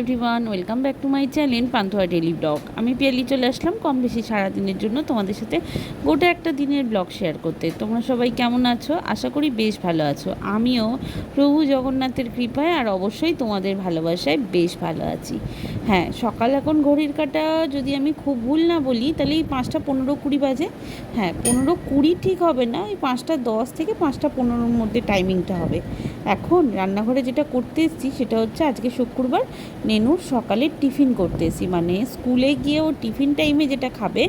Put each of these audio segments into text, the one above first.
Everyone welcome back to my channel পান্থোয়া daily vlog আমি পিয়ালি চলে আসলাম। কম বেশি সারাদিনের জন্য তোমাদের সাথে গোটা একটা দিনের ব্লগ শেয়ার করতে। তোমরা সবাই কেমন আছো? আশা করি বেশ ভালো আছো। আমিও প্রভু জগন্নাথের কৃপায় আর অবশ্যই তোমাদের ভালোবাসায় বেশ ভালো আছি। হ্যাঁ সকাল এখন ঘড়ির কাটা যদি আমি খুব ভুল না বলি, তাহলে এই পাঁচটা পনেরো কুড়ি বাজে। হ্যাঁ পনেরো কুড়ি ঠিক হবে না। ওই পাঁচটা দশ থেকে পাঁচটা পনেরোর মধ্যে টাইমিংটা হবে। এখন রান্নাঘরে যেটা করতে এসেছি, সেটা হচ্ছে আজকে শুক্রবার নেনুর সকালে টিফিন করতে এসেছি। মানে স্কুলে গিয়ে ও টিফিন টাইমে যেটা খাবে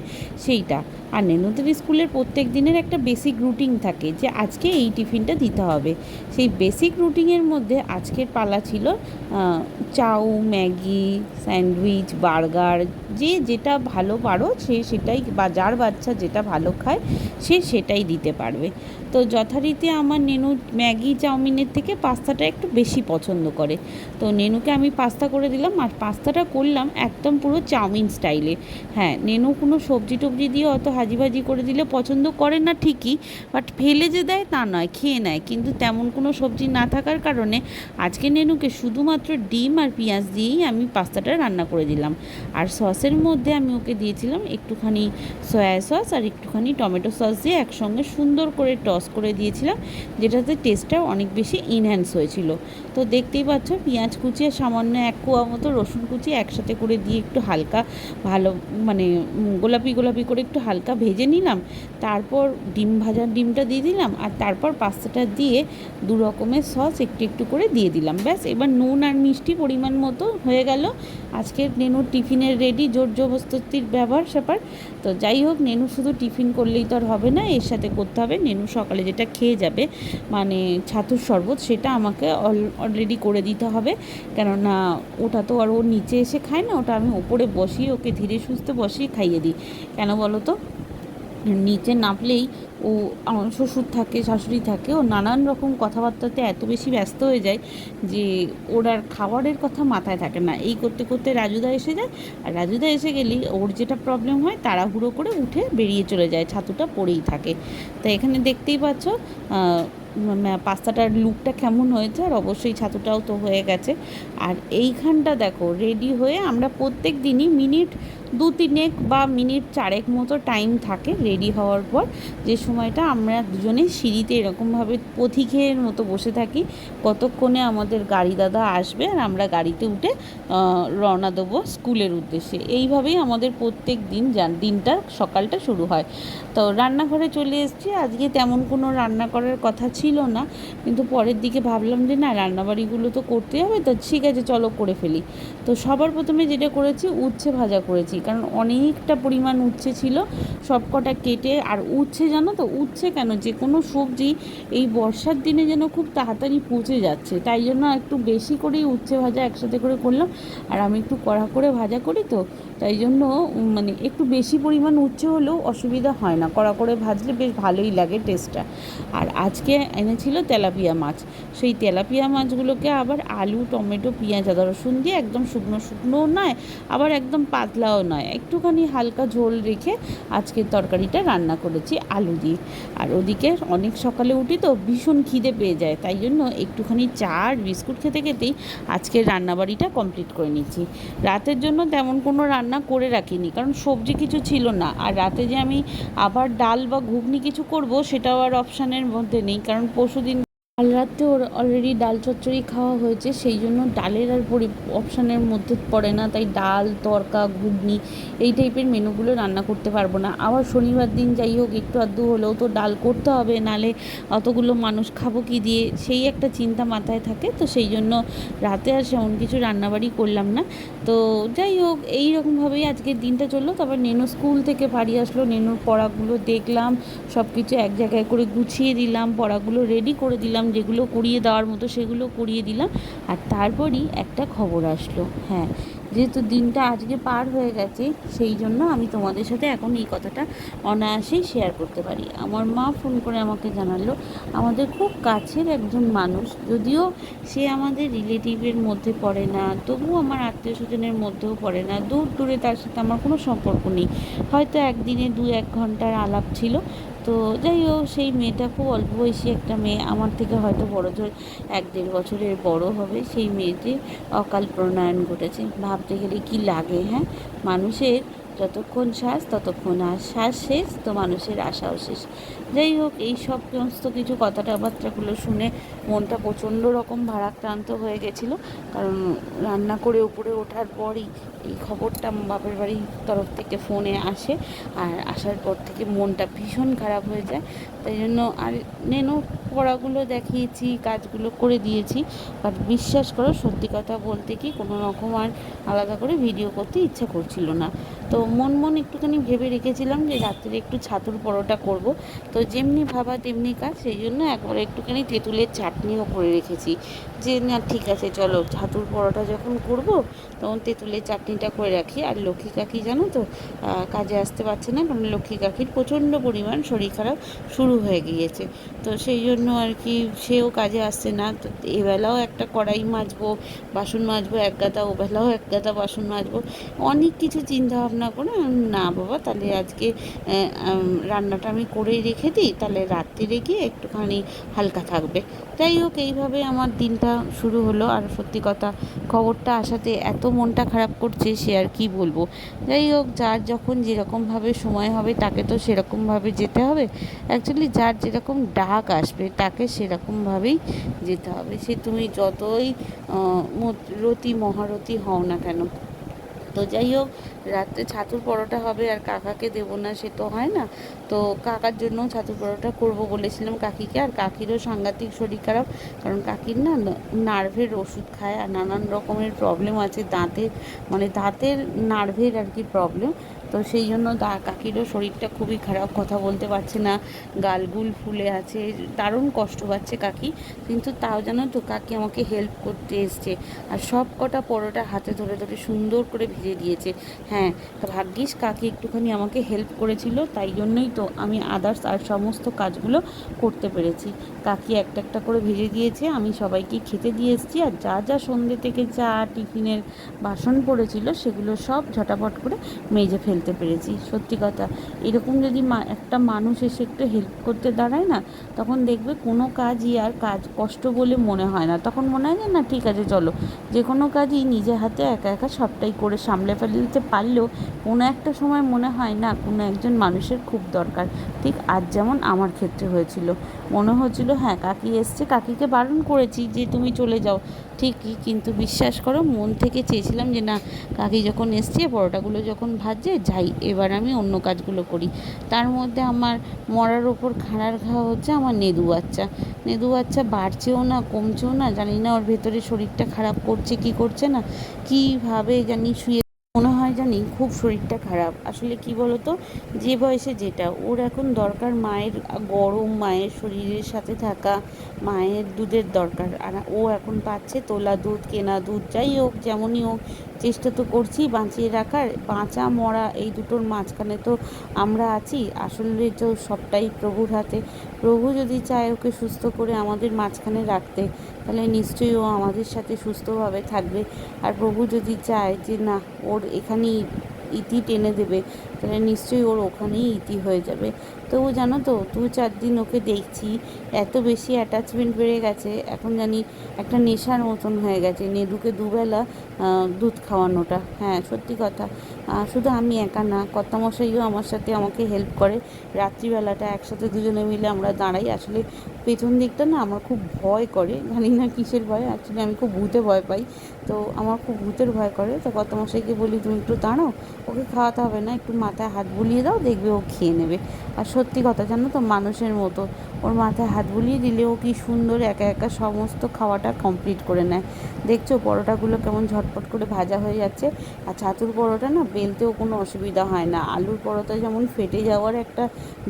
সেইটা। আর নেনুদের স্কুলের প্রত্যেক দিনের একটা বেসিক রুটিন থাকে যে আজকে এই টিফিনটা দিতে হবে। সেই বেসিক রুটিনের মধ্যে আজকের পালা ছিল চাউ, ম্যাগি, স্যান্ডউইচ, বার্গার, যে যেটা ভালো পারো সে সেটাই বা যার বাচ্চা যেটা ভালো খায় সে সেটাই দিতে পারবে। তো যথারীতি আমার নেনু ম্যাগি চাউমিনের থেকে পাস্তাটা একটু বেশি পছন্দ করে। তো নেনুকে আমি পাস্তা করে দিলাম আর পাস্তাটা করলাম একদম পুরো চাউমিন স্টাইলে। হ্যাঁ নেনু কোনো সবজি টবজি দিয়ে অত হাজি ভাজি করে দিলে পছন্দ করে না ঠিকই, বাট ফেলে যে দেয় তা নয়, খেয়ে নেয়। কিন্তু তেমন কোনো সবজি না থাকার কারণে আজকে নেনুকে শুধুমাত্র ডিম আর পেঁয়াজ দিয়েই আমি পাস্তাটা রান্না করে দিলাম। আর সসের মধ্যে আমি ওকে দিয়েছিলাম একটুখানি সয়া সস আর একটুখানি টমেটো সস দিয়ে একসঙ্গে সুন্দর করে টস করে দিয়েছিলাম, যেটাতে টেস্টটা অনেক বেশি ইনহ্যান্স হয়েছিল। তো দেখতেই পাচ্ছ পেঁয়াজ কুচি আর সামান্য এক কোয়া মতো রসুন কুচি একসাথে করে দিয়ে একটু হালকা ভালো মানে গোলাপি গোলাপি করে একটু হালকা ভেজে নিলাম। তারপর ডিম ভাজার ডিমটা দিয়ে দিলাম আর তারপর পাস্তাটা দিয়ে দু রকমের সস একটু একটু করে দিয়ে দিলাম। ব্যাস, এবার নুন আর মিষ্টি পরিমাণ মতো হয়ে গেল। আজকের নেনুর টিফিনের রেডি জোর জবরদস্তির ব্যবহার স্যাপার। তো যাই হোক, নেনু শুধু টিফিন করলেই তো আর হবে না, এর সাথে করতে হবে। নেনু সকালে যেটা খেয়ে যাবে মানে ছাতুর শরবত, সেটা আমাকে অলরেডি করে দিতে হবে। কেননা ওটা তো আর ও নিচে এসে খায় না, ওটা আমি ওপরে বসিয়ে ওকে ধীরে সুস্থে বসিয়ে খাইয়ে দিই। কেন বলো তো? নিচে নামলেই ও আমার শ্বশুর থাকে, শাশুড়ি থাকে, ও নানান রকম কথাবার্তাতে এত বেশি ব্যস্ত হয়ে যায় যে ওর আর খাবারের কথা মাথায় থাকে না। এই করতে করতে রাজুদা এসে যায়, আর রাজুদা এসে গেলেই ওর যেটা প্রবলেম হয়, তাড়াহুড়ো করে উঠে বেরিয়ে চলে যায়, ছাতুটা পড়েই থাকে। তো এখানে দেখতেই পাচ্ছ পাস্তাটার লুকটা কেমন হয়েছে আর অবশ্যই ছাতুটাও তো হয়ে গেছে। আর এইখানটা দেখো রেডি হয়ে আমরা প্রত্যেক দিনই মিনিট দু তিনেক বা মিনিট চারেক মতো টাইম থাকে রেডি হওয়ার পর। যে সময়টা আমরা দুজনে সিঁড়িতে এরকমভাবে পথিকের মতো বসে থাকি, কতক্ষণে আমাদের গাড়ি দাদা আসবে আর আমরা গাড়িতে উঠে রওনা দেবো স্কুলের উদ্দেশ্যে। এইভাবেই আমাদের প্রত্যেক দিন দিনটা সকালটা শুরু হয়। তো রান্নাঘরে চলে এসেছি। আজকে তেমন কোনো রান্না করার কথা ছিল না, কিন্তু পরের দিকে ভাবলাম যে না, রান্নাবাড়িগুলো তো করতে হবে, তো ঠিক আছে, চলো করে ফেলি। তো সবার প্রথমে যেটা করেছি, উচ্ছে ভাজা করেছি। কারণ অনেকটা পরিমাণ উচ্ছে ছিল সব কটা। কেটে আর উচ্ছে জানো তো, উচ্ছে কেন? যে কোনো সবজি এই বর্ষার দিনে যেন খুব তাড়াতাড়ি পচে যাচ্ছে, তাই জন্য একটু বেশি করেই উচ্ছে ভাজা একসাথে করে করলাম। আর আমি একটু কড়া করে ভাজা করি তো, তাই জন্য মানে একটু বেশি পরিমাণ উচ্ছে হলেও অসুবিধা হয় না। কড়া করে ভাজলে বেশ ভালোই লাগে টেস্টটা আর আজকে এনেছিল তেলাপিয়া মাছ। সেই তেলাপিয়া মাছগুলোকে আবার আলু, টমেটো, পেঁয়াজ, আদা, রসুন দিয়ে একদম শুকনো শুকনোও নয়, আবার একদম পাতলাও নয়। একটুখানি হালকা ঝোল রেখে আজকের তরকারিটা রান্না করেছি আলু দিয়ে। আর ওদিকে অনেক সকালে উঠি তো ভীষণ খিদে পেয়ে যায়, তাই জন্য একটুখানি চা আর বিস্কুট খেতে খেতেই আজকের রান্নাবাড়িটা কমপ্লিট করে নিচ্ছি রাতের জন্য তেমন কোনো রান্না করে রাখিনি, কারণ সবজি কিছু ছিল না। আর রাতে যে আমি আবার ডাল বা ঘুগনি কিছু করব, সেটাও আর অপশানের মধ্যে নেই, কারণ পরশুদিন কাল রাত্রে ওর অলরেডি ডাল চচ্চড়ি খাওয়া হয়েছে, সেই জন্য ডালের আর পরি, অপশানের মধ্যে পড়ে না, তাই ডাল, তরকা, ঘুগনি এই টাইপের মেনুগুলো রান্না করতে পারব না। আবার শনিবার দিন যাই হোক, একটু আধটু হলেও তো ডাল করতে হবে, নালে অতগুলো মানুষ খাব কি দিয়ে, সেই একটা চিন্তা মাথায় থাকে, তো সেই জন্য রাতে আর সেমন কিছু রান্নাবাড়ি করলাম না। তো যাই হোক, এই রকমভাবেই আজকের দিনটা চলল, তারপর নেনু স্কুল থেকে বাড়ি আসলো, নেনুর পড়াগুলো দেখলাম সব কিছু এক জায়গায় করে গুছিয়ে দিলাম, পড়াগুলো রেডি করে দিলাম। যেগুলো করিয়ে দেওয়ার মতো সেগুলো করিয়ে দিলাম আর তারপরই একটা খবর আসলো। হ্যাঁ যেহেতু দিনটা আজকে পার হয়ে গেছে, সেই জন্য আমি তোমাদের সাথে এখন এই কথাটা অনায়াসেই শেয়ার করতে পারি। আমার মা ফোন করে আমাকে জানালো, আমাদের খুব কাছের একজন মানুষ, যদিও সে আমাদের রিলেটিভের মধ্যে পড়ে না, তবুও আমার আত্মীয় স্বজনের মধ্যেও পড়ে না, দূর দূরে তার সাথে আমার কোনো সম্পর্ক নেই। হয়তো একদিনে দু এক ঘণ্টার আলাপ ছিল তো যাই হোক, সেই মেয়েটা খুব অল্প বয়সী একটা মেয়ে। আমার থেকে হয়তো বড় ধর, এক দেড় বছরের বড় হবে সেই মেয়েটির অকাল প্রণয়ন ঘটেছে। ভাবতে গেলে কি লাগে হ্যাঁ? মানুষের যতক্ষণ শ্বাস ততক্ষণ আর শ্বাস শেষ, তো মানুষের আশাও শেষ। যাই হোক, এই সব সমস্ত কিছু কথাটাবার্তাগুলো শুনে মনটা প্রচণ্ড রকম ভারাক্রান্ত হয়ে গেছিল। কারণ রান্না করে উপরে ওঠার পরই এই খবরটা বাপের বাড়ির তরফ থেকে ফোনে আসে আর আসার পর থেকে মনটা ভীষণ খারাপ হয়ে যায়। তাই জন্য আর নেনো পড়াগুলো দেখিয়েছি, কাজগুলো করে দিয়েছি। বাট বিশ্বাস করো, সত্যি কথা বলতে কি কোনো রকম আর আলাদা করে ভিডিও করতে ইচ্ছা করছিল না। তো মন মন একটুখানি ভেবে রেখেছিলাম যে রাত্রে একটু ছাতুর পরোটা করব। তো যেমনি ভাবা তেমনি কাজ, সেই জন্য একবার একটুখানি তেঁতুলের চাটনিও করে রেখেছি। যে না, ঠিক আছে, চলো, ছাতুর পরোটা যখন করব, তখন তেঁতুলের চাটনিটা করে রাখি। আর লক্ষ্মী কাকি জানো তো কাজে আসতে পারছে না, কারণ লক্ষ্মী কাকির প্রচণ্ড পরিমাণ শরীর খারাপ শুরু হয়ে গিয়েছে। তো সেই জন্য আর কি সেও কাজে আসছে না। তো এবেলাও একটা কড়াই মাজবো, বাসন মাজবো, এক গাদা ওবেলাও এক গাদা বাসন মাজবো। অনেক কিছু চিন্তা ভাবনা করে না? বাবা, তাহলে আজকে রান্নাটা আমি করেই রেখে দিই। তাহলে রাত্রিরে গিয়ে একটুখানি হালকা থাকবে। যাই হোক, এইভাবে আমার দিনটা শুরু হলো। আর সত্যি কথা, খবরটা আসাতে এত মনটা খারাপ করছে, সে আর কি বলব? যাই হোক, যার যখন যেরকমভাবে সময় হবে, তাকে তো সেরকমভাবে যেতে হবে। অ্যাকচুয়ালি যার যেরকম ডাক আসবে, তাকে সেরকমভাবেই যেতে হবে। সে তুমি যতই রতি, মহারতি হও না কেন তো যাই হোক রাত্রে ছাতুর পরোটা হবে আর কাকাকে দেবো না, সে তো হয় না। তো কাকার জন্য ছাতুর পরোটা করব বলেছিলাম কাকিকে, আর কাকিরও সাংঘাতিক শরীর খারাপ, কারণ কাকির না নার্ভের ওষুধ খায়, আর নানান রকমের প্রবলেম আছে দাঁতের মানে দাঁতের নার্ভের আর কি প্রবলেম তো সেই জন্য কাকিরও শরীরটা খুবই খারাপ, কথা বলতে পারছে না। গালগুল ফুলে আছে, দারুণ কষ্ট পাচ্ছে কাকি। কিন্তু তাও জানো তো কাকি আমাকে হেল্প করতে এসছে। আর সব কটা পরোটা হাতে ধরে ধরে সুন্দর করে ভিজে দিয়েছে। হ্যাঁ ভাগ্যিস কাকি একটুখানি আমাকে হেল্প করেছিল, তাই জন্যই তো আমি আদার্স আর সমস্ত কাজগুলো করতে পেরেছি। কাকি একটা একটা করে ভেজে দিয়েছে, আমি সবাইকে খেতে দিয়ে এসেছি। আর যা যা সন্ধ্যে থেকে চা, টিফিনের বাসন পড়েছিল, সেগুলো সব ঝটাপট করে মেজে ফেলতে পেরেছি। সত্যি কথা। এরকম যদি একটা মানুষ এসে একটু হেল্প করতে দাঁড়ায় না, তখন দেখবে কোনো কাজই আর কাজ কষ্ট বলে মনে হয় না। তখন মনে হয় না, ঠিক আছে, চলো। যে কোনো কাজই নিজে হাতে একা একা সবটাই করে সামলে ফেলতে পারলেও কোনো একটা সময় মনে হয়, না, কোনো একজন মানুষের খুব দরকার। ঠিক আজ যেমন আমার ক্ষেত্রে হয়েছিল। মনে হচ্ছিল হ্যাঁ কাকি এসছে, কাকিকে বারণ করেছি যে তুমি চলে যাও। ঠিকই, কিন্তু বিশ্বাস করো, মন থেকে চেয়েছিলাম যে, না, কাকি যখন এসছে, পরোটাগুলো যখন ভাজছে যাই, এবার আমি অন্য কাজগুলো করি। তার মধ্যে আমার মরার ওপর খাড়ার ঘা হচ্ছে আমার নেদু বাচ্চা। নেদু বাচ্চা বাড়ছেও না, কমছেও না, জানি না ওর ভেতরে শরীরটা খারাপ করছে, কি করছে না? কীভাবে জানি শুয়ে জানি খুব শরীরটা খারাপ। আসলে কি বলতো? যে বয়সে যেটা, ওর এখন দরকার মায়ের গরম, মায়ের শরীরের সাথে থাকা, মায়ের দুধের দরকার। আর ও এখন পাচ্ছে তোলা দুধ, কেনা দুধ, যাই হোক, যেমনই হোক, চেষ্টা তো করছি বাঁচিয়ে রাখার। বাঁচা, মরা, এই দুটোর মাঝখানে তো আমরা আছি। আসলে তো সবটাই প্রভুর হাতে। প্রভু যদি চায় ওকে সুস্থ করে আমাদের মাঝখানে রাখতে, তাহলে নিশ্চয়ই ও আমাদের সাথে সুস্থভাবে থাকবে। আর প্রভু যদি চায় যে না, ওর এখানেই ইতি টেনে দেবে, তাহলে নিশ্চয়ই ওর ওখানেই ইতি হয়ে যাবে। তবু জানো তো, দু চার দিন ওকে দেখছি, এত বেশি অ্যাটাচমেন্ট বেড়ে গেছে, এখন জানি একটা নেশার মতন হয়ে গেছে। নেদুকে দুবেলা দুধ খাওয়ানোটা হ্যাঁ সত্যি কথা। শুধু আমি একা না, কর্তামশাইও আমার সাথে আমাকে হেল্প করে। রাত্রিবেলাটা একসাথে দুজনে মিলে আমরা দাঁড়াই, আসলে পেছন দিকটা না আমার খুব ভয় করে, জানি না কিসের ভয় অ্যাকচুয়ালি আমি খুব ভূতে ভয় পাই। তো আমার খুব ভূতের ভয় করে, তো কর্তামশাইকে বলি, তুমি একটু দাঁড়াও, ওকে খাওয়াতে হবে না, একটু মাথায় হাত বুলিয়ে দাও, দেখবে ও খেয়ে নেবে। আর সত্যি কথা, জানো তো, মানুষের মতো, ওর মাথায় হাত বুলিয়ে দিলে ও কি সুন্দর একা একা সমস্ত খাওয়াটা কমপ্লিট করে নেয়। দেখছ, পরোটাগুলো কেমন ঝটপট করে ভাজা হয়ে যাচ্ছে, আর ছাতুর পরোটা না বেলতেও কোনো অসুবিধা হয় না। আলুর পরোটা যেমন ফেটে যাওয়ার একটা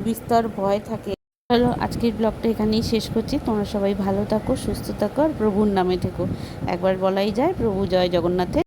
বিস্তর ভয় থাকে। চলো, আজকের ব্লগটা এখানেই শেষ করছি। তোমরা সবাই ভালো থাকো, সুস্থ থাকো, আর প্রভুর নামে থেকো। একবার বলাই যায়, প্রভু জয় জগন্নাথের।